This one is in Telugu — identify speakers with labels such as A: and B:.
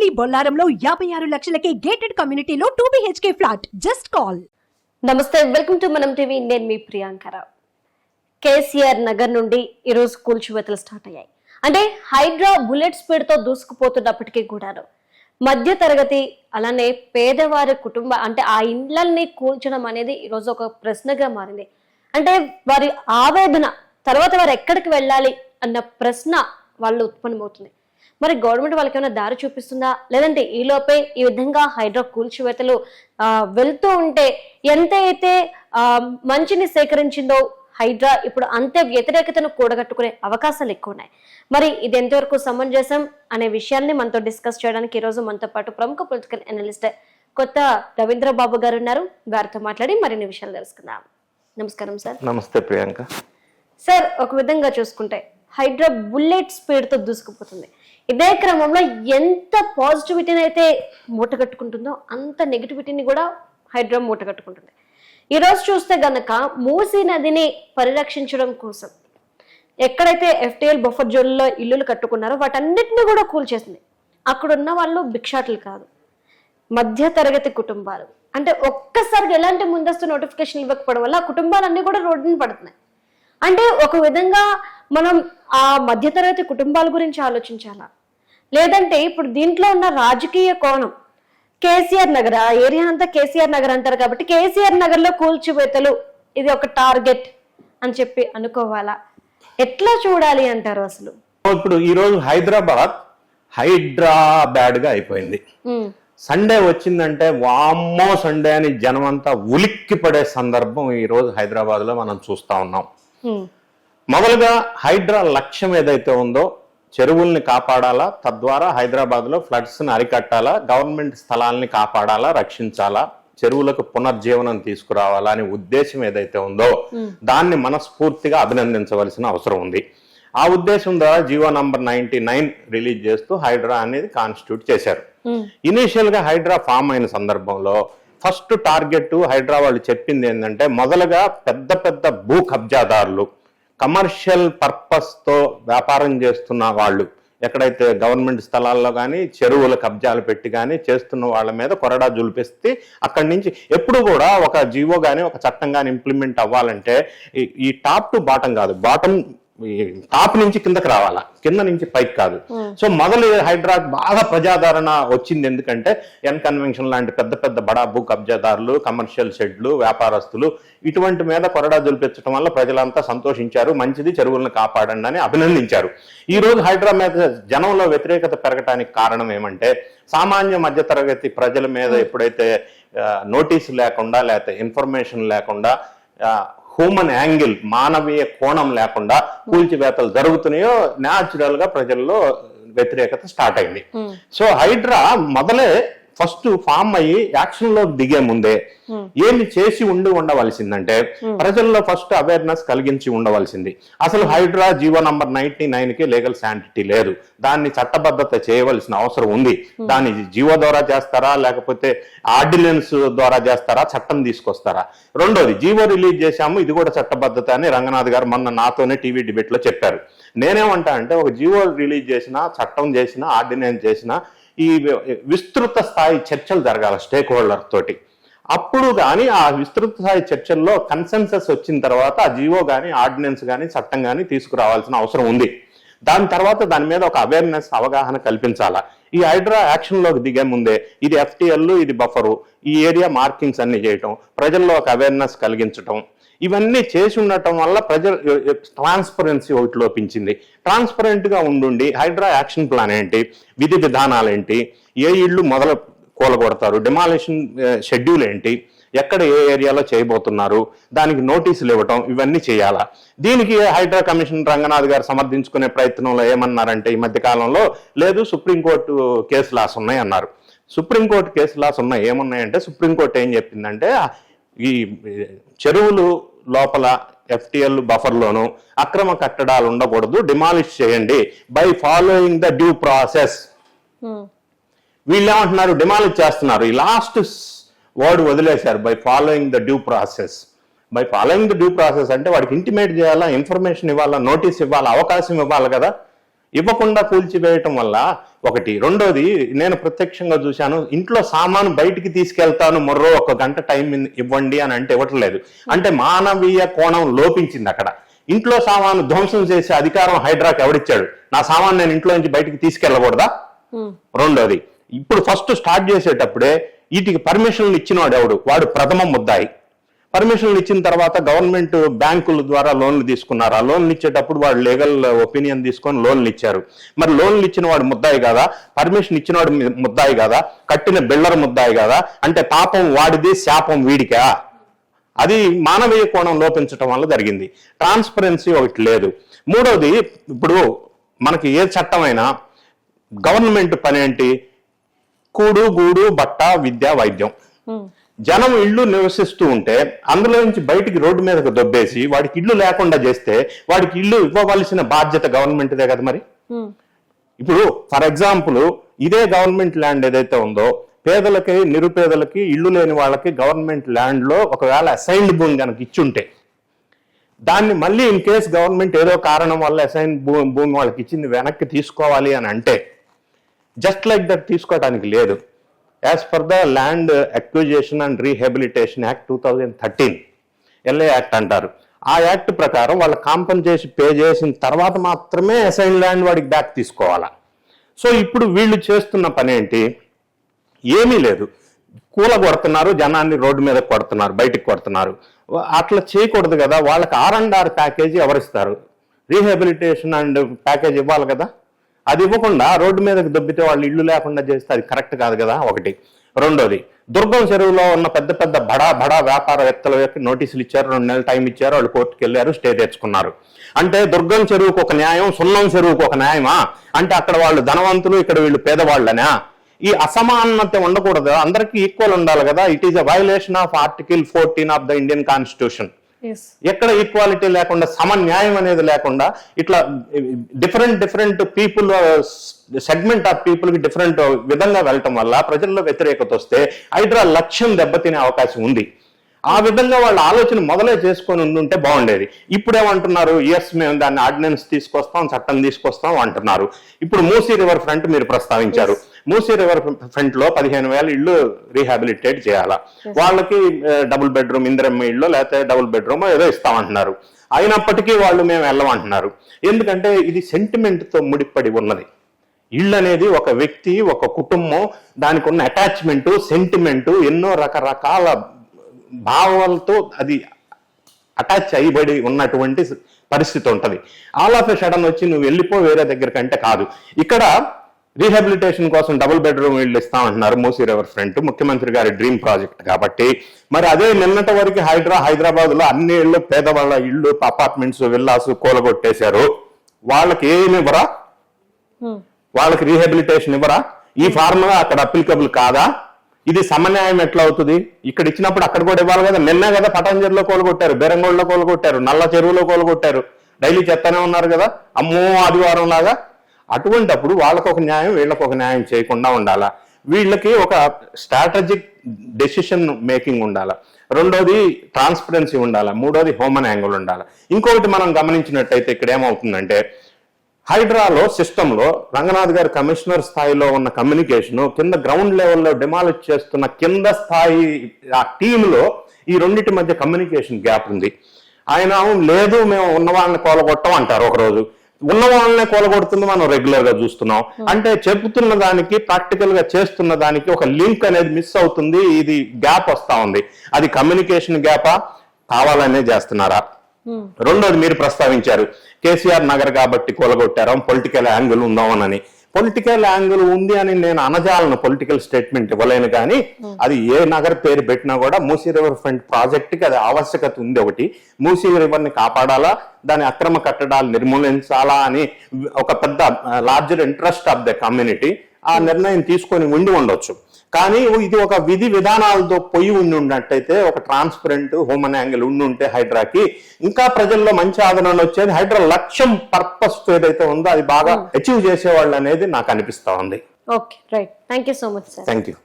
A: ఉండవల్లి బొల్లారంలో యాభై ఆరు లక్షలకే గేటెడ్ కమ్యూనిటీలో two BHK flat just call
B: నమస్తే వెల్కమ్ టు మనం టీవీ నేను మీ ప్రియాంకరావు కేసీఆర్ నగర్ నుండి ఈరోజు కూల్చివేతలు స్టార్ట్ అయ్యాయి. అంటే హైడ్రా బుల్లెట్ స్పీడ్తో దూసుకుపోతున్నప్పటికీ కూడాను మధ్య తరగతి అలానే పేదవారి కుటుంబ అంటే ఆ ఇండ్లల్ని కూల్చడం అనేది ఈరోజు ఒక ప్రశ్నగా మారింది. అంటే వారి ఆవేదన తర్వాత వారు ఎక్కడికి వెళ్ళాలి అన్న ప్రశ్న వాళ్ళు ఉత్పన్నమవుతుంది. మరి గవర్నమెంట్ వాళ్ళకి ఏమైనా దారి చూపిస్తుందా? లేదంటే ఈ లోపే ఈ విధంగా హైడ్రా కూల్చివేతలు ఆ, వెళ్తూ ఉంటే ఎంత అయితే ఆ, మంచిని సేకరించిందో హైడ్రా ఇప్పుడు అంతే వ్యతిరేకతను కూడగట్టుకునే అవకాశాలు ఎక్కువ ఉన్నాయి మరి ఇది ఎంతవరకు సమంజసం అనే విషయాన్ని మనతో డిస్కస్ చేయడానికి ఈ రోజు మనతో పాటు ప్రముఖ పొలిటికల్ అనలిస్ట్ కొత్త రవీంద్ర బాబు గారు ఉన్నారు. వారితో మాట్లాడి మరిన్ని విషయాలు తెలుసుకుందాం. నమస్కారం సార్.
C: నమస్తే ప్రియాంక.
B: సార్ ఒక విధంగా చూసుకుంటే హైడ్రా బుల్లెట్ స్పీడ్తో దూసుకుపోతుంది. ఇదే క్రమంలో ఎంత పాజిటివిటీని అయితే మూటగట్టుకుంటుందో అంత నెగిటివిటీని కూడా హైడ్రా మూటగట్టుకుంటుంది ఈరోజు చూస్తే గనక మూసీ నదిని పరిరక్షించడం కోసం ఎక్కడైతే ఎఫ్టీఎల్ బఫర్ జోన్లో ఇల్లులు కట్టుకున్నారో వాటన్నిటిని కూడా కూల్చేసింది. అక్కడ ఉన్న వాళ్ళు భిక్షాటులు కాదు. మధ్య తరగతి కుటుంబాలు. అంటే ఒక్కసారిగా ఎలాంటి ముందస్తు నోటిఫికేషన్ ఇవ్వకపోవడం వల్ల కుటుంబాలన్నీ కూడా రోడ్డుని పడుతున్నాయి. అంటే ఒక విధంగా మనం ఆ మధ్యతరగతి కుటుంబాల గురించి ఆలోచించాలా? లేదంటే ఇప్పుడు దీంట్లో ఉన్న రాజకీయ కోణం కేసీఆర్ నగర్ ఆ ఏరియా అంతా కేసీఆర్ నగర్ అంటారు కాబట్టి కేసీఆర్ నగర్లో కూల్చివేతలు ఇది ఒక టార్గెట్ అని చెప్పి అనుకోవాలా? ఎట్లా చూడాలి అంటారు అసలు?
C: ఇప్పుడు ఈ రోజు హైదరాబాద్ హైడ్రాబాద్గా అయిపోయింది. సండే వచ్చిందంటే వామ్మో సండే అని జనం అంతా ఉలిక్కి పడే సందర్భం ఈ రోజు హైదరాబాద్లో మనం చూస్తా ఉన్నాం. మొదలుగా హైడ్రా లక్ష్యం ఏదైతే ఉందో చెరువుల్ని కాపాడాలా తద్వారా హైదరాబాద్లో ఫ్లడ్స్ని అరికట్టాలా గవర్నమెంట్ స్థలాల్ని కాపాడాలా రక్షించాలా చెరువులకు పునర్జీవనం తీసుకురావాలా అనే ఉద్దేశం ఏదైతే ఉందో దాన్ని మనస్ఫూర్తిగా అభినందించవలసిన అవసరం ఉంది. ఆ ఉద్దేశం ద్వారా GO number ninety nine release చేస్తూ హైడ్రా అనేది కాన్స్టిట్యూట్ చేశారు. ఇనీషియల్గా హైడ్రా ఫామ్ అయిన సందర్భంలో ఫస్ట్ టార్గెట్ హైడ్రా వాళ్ళు చెప్పింది ఏంటంటే మొదలుగా పెద్ద పెద్ద భూ కబ్జాదారులు కమర్షియల్ పర్పస్తో వ్యాపారం చేస్తున్న వాళ్ళు ఎక్కడైతే గవర్నమెంట్ స్థలాల్లో కానీ చెరువుల కబ్జాలు పెట్టి కానీ చేస్తున్న వాళ్ళ మీద కొరడా జులిపిస్తే అక్కడి నుంచి ఎప్పుడు కూడా ఒక జీవో కానీ ఒక చట్టం కానీ ఇంప్లిమెంట్ అవ్వాలంటే ఈ టాప్ టు బాటం కాదు. బాటం టాప్ నుంచి కిందకి రావాలా? కింద నుంచి పైకి కాదు. సో మొదలు హైడ్రా బాగా ప్రజాదరణ వచ్చింది ఎందుకంటే ఎన్ కన్వెన్షన్ లాంటి పెద్ద పెద్ద బడా భూ కబ్జాదారులు కమర్షియల్ షెడ్లు వ్యాపారస్తులు ఇటువంటి మీద కొరడా జులిపించడం వల్ల ప్రజలంతా సంతోషించారు. మంచిది చెరువులను కాపాడండి అని అభినందించారు. ఈ రోజు హైడ్రా మీద జనంలో వ్యతిరేకత పెరగటానికి కారణం ఏమంటే సామాన్య మధ్యతరగతి ప్రజల మీద ఎప్పుడైతే నోటీసు లేకుండా లేకపోతే ఇన్ఫర్మేషన్ లేకుండా హ్యూమన్ యాంగిల్ మానవీయ కోణం లేకుండా కూల్చివేతలు జరుగుతున్నాయో న్యాచురల్గా ప్రజల్లో వ్యతిరేకత స్టార్ట్ అయింది. సో హైడ్రా మొదలే ఫస్ట్ ఫామ్ అయ్యి యాక్షన్లో దిగే ముందే ఏమి చేసి ఉండి ఉండవలసిందంటే ప్రజల్లో ఫస్ట్ అవేర్నెస్ కలిగించి ఉండవలసింది. అసలు హైడ్రా జీవో నంబర్ నైన్టీ నైన్కి లీగల్ శాంటిటీ లేదు. దాన్ని చట్టబద్ధత చేయవలసిన అవసరం ఉంది. దాన్ని జీవో ద్వారా చేస్తారా లేకపోతే ఆర్డినెన్స్ ద్వారా చేస్తారా చట్టం తీసుకొస్తారా? రెండోది జీవో రిలీజ్ చేశాము ఇది కూడా చట్టబద్ధత అని రంగనాథ్ గారు మొన్న నాతోనే టీవీ డిబేట్లో చెప్పారు. నేనేమంటా అంటే ఒక జీవో రిలీజ్ చేసినా చట్టం చేసినా ఆర్డినెన్స్ చేసినా ఈ విస్తృత స్థాయి చర్చలు జరగాలి స్టేక్ హోల్డర్ తోటి. అప్పుడు కానీ ఆ విస్తృత స్థాయి చర్చల్లో కన్సెన్సస్ వచ్చిన తర్వాత ఆ జీవో కానీ ఆర్డినెన్స్ కానీ చట్టం కానీ తీసుకురావాల్సిన అవసరం ఉంది. దాని తర్వాత దాని మీద ఒక అవేర్నెస్ అవగాహన కల్పించాలా. ఈ హైడ్రా యాక్షన్లోకి దిగే ముందే ఇది ఎఫ్టీఎల్ ఇది బఫరు ఈ ఏరియా మార్కింగ్స్ అన్ని చేయటం ప్రజల్లో ఒక అవేర్నెస్ కలిగించటం ఇవన్నీ చేసి ఉండటం వల్ల ప్రజలు ట్రాన్స్పరెన్సీ ఒకటి లోపించింది. ట్రాన్స్పరెంట్గా ఉండుండి హైడ్రా యాక్షన్ ప్లాన్ ఏంటి విధి విధానాలు ఏంటి ఏ ఇళ్ళు మొదలు కూలగొడతారు డిమాలిషన్ షెడ్యూల్ ఏంటి ఎక్కడ ఏ ఏరియాలో చేయబోతున్నారు దానికి నోటీసులు ఇవ్వటం ఇవన్నీ చేయాలా? దీనికి హైడ్రా కమిషన్ రంగనాథ్ గారు సమర్థించుకునే ప్రయత్నంలో ఏమన్నారంటే ఈ మధ్యకాలంలో లేదు సుప్రీంకోర్టు కేసు లాస్ ఉన్నాయి అన్నారు. సుప్రీంకోర్టు కేసు లాస్ ఉన్నాయి. ఏమున్నాయంటే సుప్రీంకోర్టు ఏం చెప్పిందంటే ఈ చెరువులు లోపల ఎఫ్టిఎల్ బఫర్లోను అక్రమ కట్టడాలు ఉండకూడదు డిమాలిష్ చేయండి. By following the due process వీళ్ళు ఏమంటున్నారు? డిమాలిష్ చేస్తున్నారు. ఈ లాస్ట్ వర్డ్ వదిలేశారు. By following the due process by following the due process అంటే వాడికి ఇంటిమేట్ చేయాలా ఇన్ఫర్మేషన్ ఇవ్వాలా నోటీస్ ఇవ్వాలా అవకాశం ఇవ్వాలి కదా. ఇవ్వకుండా కూల్చివేయటం వల్ల ఒకటి. రెండోది నేను ప్రత్యక్షంగా చూశాను ఇంట్లో సామాను బయటికి తీసుకెళ్తాను మరో ఒక గంట టైం ఇవ్వండి అని అంటే ఇవ్వట్లేదు. అంటే మానవీయ కోణం లోపించింది అక్కడ. ఇంట్లో సామాను ధ్వంసం చేసే అధికారం హైడ్రాకి ఎవడిచ్చాడు? నా సామాను నేను ఇంట్లో నుంచి బయటికి తీసుకెళ్ళకూడదా? రెండోది ఇప్పుడు ఫస్ట్ స్టార్ట్ చేసేటప్పుడే వీటికి పర్మిషన్లు ఇచ్చినవాడు ఎవడు? వాడు ప్రథమ ముద్దాయి. పర్మిషన్లు ఇచ్చిన తర్వాత గవర్నమెంట్ బ్యాంకుల ద్వారా లోన్లు తీసుకున్నారు. ఆ లోన్లు ఇచ్చేటప్పుడు వాడు లీగల్ ఒపీనియన్ తీసుకొని లోన్లు ఇచ్చారు. మరి లోన్లు ఇచ్చిన వాడు ముద్దాయి కదా? పర్మిషన్ ఇచ్చిన వాడు ముద్దాయి కదా? కట్టిన బిల్డర్ ముద్దాయి కదా? అంటే పాపం వాడిది శాపం వీడికా? అది మానవీయ కోణం లోపించటం వల్ల జరిగింది. ట్రాన్స్పరెన్సీ ఒకటి లేదు. మూడోది ఇప్పుడు మనకి ఏ చట్టమైనా గవర్నమెంట్ పని ఏంటి కూడు గూడు బట్ట విద్య వైద్యం. జనం ఇల్లు నివసిస్తూ ఉంటే అందులో నుంచి బయటికి రోడ్డు మీదకు దొబ్బేసి వాడికి ఇల్లు లేకుండా చేస్తే వాడికి ఇల్లు ఇవ్వవలసిన బాధ్యత గవర్నమెంట్దే కదా మరి? ఇప్పుడు ఫర్ ఎగ్జాంపుల్ ఇదే గవర్నమెంట్ ల్యాండ్ ఏదైతే ఉందో పేదలకి నిరుపేదలకి ఇల్లు లేని వాళ్ళకి గవర్నమెంట్ ల్యాండ్లో ఒకవేళ అసైన్డ్ భూమి కనుక ఇచ్చుంటే దాన్ని మళ్ళీ ఇన్ కేస్ గవర్నమెంట్ ఏదో కారణం వల్ల అసైన్ భూమి వాళ్ళకి ఇచ్చింది వెనక్కి తీసుకోవాలి అని అంటే జస్ట్ లైక్ దట్ తీసుకోవడానికి లేదు. As per the land acquisition and rehabilitation act two thousand thirteen LA act అంటారు. ఆ యాక్ట్ ప్రకారం వాళ్ళు కాంపన్సేషన్ పే చేసిన తర్వాత మాత్రమే అసైన్ ల్యాండ్ వాడికి బ్యాక్ తీసుకోవాలా. సో ఇప్పుడు వీళ్ళు చేస్తున్న పని ఏంటి? ఏమీ లేదు. కూల కొడుతున్నారు జనాన్ని రోడ్డు మీద కొడుతున్నారు బయటికి కొడుతున్నారు. అట్లా చేయకూడదు కదా. వాళ్ళకి ఆర్ అండ్ ఆర్ ప్యాకేజీ ఎవరిస్తారు? రీహెబిలిటేషన్ అండ్ ప్యాకేజ్ ఇవ్వాలి కదా. అది ఇవ్వకుండా రోడ్డు మీదకి దొబ్బితే వాళ్ళు ఇల్లు లేకుండా చేస్తే అది కరెక్ట్ కాదు కదా ఒకటి. రెండోది దుర్గం చెరువులో ఉన్న పెద్ద పెద్ద బడా బడా వ్యాపారవేత్తల యొక్క నోటీసులు ఇచ్చారు రెండు నెలలు టైం ఇచ్చారు వాళ్ళు కోర్టుకు వెళ్ళారు స్టే తెచ్చుకున్నారు. అంటే దుర్గం చెరువుకు ఒక న్యాయం సున్నం చెరువుకు ఒక న్యాయమా? అంటే అక్కడ వాళ్ళు ధనవంతులు ఇక్కడ వీళ్ళు పేదవాళ్ళనా? ఈ అసమానత ఉండకూడదు. అందరికీ ఈక్వల్ ఉండాలి కదా. It is a violation of article fourteen of the Indian constitution ఎక్కడ ఈక్వాలిటీ లేకుండా సమన్యాయం అనేది లేకుండా ఇట్లా different different people segment of పీపుల్కి డిఫరెంట్ విధంగా వెళ్ళటం వల్ల ప్రజల్లో వ్యతిరేకత వస్తే హైడ్రా లక్ష్యం దెబ్బతినే అవకాశం ఉంది. ఆ విధంగా వాళ్ళ ఆలోచన మొదలే చేసుకొని ఉండుంటే బాగుండేది. ఇప్పుడేమంటున్నారు ఎస్ మేము దాన్ని ఆర్డినెన్స్ తీసుకొస్తాం చట్టం తీసుకొస్తాం అంటున్నారు. ఇప్పుడు మూసీ రివర్ ఫ్రంట్ మీరు ప్రస్తావించారు. మూసీ రివర్ ఫ్రంట్లో పదిహేను వేల ఇళ్ళు రీహాబిలిటేట్ చేయాలా? వాళ్ళకి డబుల్ బెడ్రూమ్ ఇందిరమ్మ ఇల్లు లేకపోతే డబుల్ బెడ్రూమ్ ఏదో ఇస్తామంటున్నారు. అయినప్పటికీ వాళ్ళు మేము వెళ్ళమంటున్నారు. ఎందుకంటే ఇది సెంటిమెంట్తో ముడిపడి ఉన్నది. ఇళ్ళు అనేది ఒక వ్యక్తి ఒక కుటుంబం దానికి ఉన్న అటాచ్మెంట్ సెంటిమెంట్ ఎన్నో రకరకాల భావాలతో అది అటాచ్ అయ్యబడి ఉన్నటువంటి పరిస్థితి ఉంటది. ఆల్ ఆఫ్ ఎ సడన్ వచ్చి నువ్వు వెళ్ళిపో వేరే దగ్గర కంటే కాదు. ఇక్కడ రీహాబిలిటేషన్ కోసం డబుల్ బెడ్రూమ్ ఇల్లు ఇస్తామంటున్నారు మూసీ రివర్ ఫ్రంట్. ముఖ్యమంత్రి గారి డ్రీమ్ ప్రాజెక్ట్ కాబట్టి. మరి అదే నిన్నటి వరకు హైడ్రా హైదరాబాద్లో అన్ని ఇళ్ళు పేదవాళ్ళ ఇళ్ళు అపార్ట్మెంట్స్ విల్లాస్ కూలగొట్టేశారు. వాళ్ళకి ఏమి ఇవ్వరా? వాళ్ళకి రీహాబిలిటేషన్ ఇవ్వరా? ఈ ఫార్ములా అక్కడ అప్లికబుల్ కాదా? ఇది సమన్యాయం ఎట్లా అవుతుంది? ఇక్కడ ఇచ్చినప్పుడు అక్కడ కూడా ఇవ్వాలి కదా. నిన్నే కదా పటాంజలిలో కోలుకొట్టారు బెరంగోళ్ళలో కోలుకొట్టారు నల్ల చెరువులో కోలుకొట్టారు డైలీ చెప్తానే ఉన్నారు కదా. అమ్మో ఆదివారం లాగా అటువంటప్పుడు వాళ్ళకు ఒక న్యాయం వీళ్ళకు ఒక న్యాయం చేయకుండా ఉండాలా? వీళ్ళకి ఒక స్ట్రాటజిక్ డెసిషన్ మేకింగ్ ఉండాలా? రెండోది ట్రాన్స్పరెన్సీ ఉండాలి? మూడోది హ్యూమన్ యాంగిల్ ఉండాలి? ఇంకొకటి మనం గమనించినట్టయితే ఇక్కడ ఏమవుతుందంటే హైడ్రాలో సిస్టంలో రంగనాథ్ గారి కమిషనర్ స్థాయిలో ఉన్న కమ్యూనికేషన్ కింద గ్రౌండ్ లెవెల్లో డిమాలిష్ చేస్తున్న కింద స్థాయి ఆ టీంలో ఈ రెండింటి మధ్య కమ్యూనికేషన్ గ్యాప్ ఉంది. ఆయన లేదు మేము ఉన్న వాళ్ళని కోలగొట్టం అంటారు ఒకరోజు. ఉన్న వాళ్ళనే కోలగొడుతుంది మనం రెగ్యులర్గా చూస్తున్నాం. అంటే చెబుతున్న దానికి ప్రాక్టికల్గా చేస్తున్న దానికి ఒక లింక్ అనేది మిస్ అవుతుంది. ఇది గ్యాప్ వస్తా ఉంది. అది కమ్యూనికేషన్ గ్యాపా? కావాలనే చేస్తున్నారా? రెండోది మీరు ప్రస్తావించారు. కేసీఆర్ నగర్ కాబట్టి కూలగొట్టారు? పొలిటికల్ యాంగిల్ ఉందామనని పొలిటికల్ యాంగిల్ ఉంది అని నేను అనజాలను పొలిటికల్ స్టేట్మెంట్ ఇవ్వలేను కానీ అది ఏ నగర్ పేరు పెట్టినా కూడా మూసీ రివర్ ఫ్రంట్ ప్రాజెక్ట్కి అది ఆవశ్యకత ఉంది ఒకటి. మూసీ రివర్ని కాపాడాలా? దాని అక్రమ కట్టడాలు నిర్మూలించాలా అని ఒక పెద్ద larger interest of the community ఆ నిర్ణయం తీసుకొని ఉండి ఉండొచ్చు. కానీ ఇది ఒక విధి విధానాలతో పొయ్యి ఉండి ఉన్నట్టయితే ఒక ట్రాన్స్పరెంట్ హ్యూమన్ యాంగిల్ ఉండి ఉంటే హైడ్రాకి ఇంకా ప్రజల్లో మంచి ఆదరణ వచ్చేది. హైడ్రా లక్ష్యం పర్పస్ ఏదైతే ఉందో అది బాగా అచీవ్ చేసేవాళ్ళు అనేది నాకు అనిపిస్తా ఉంది.
B: Okay right thank you so much
C: thank you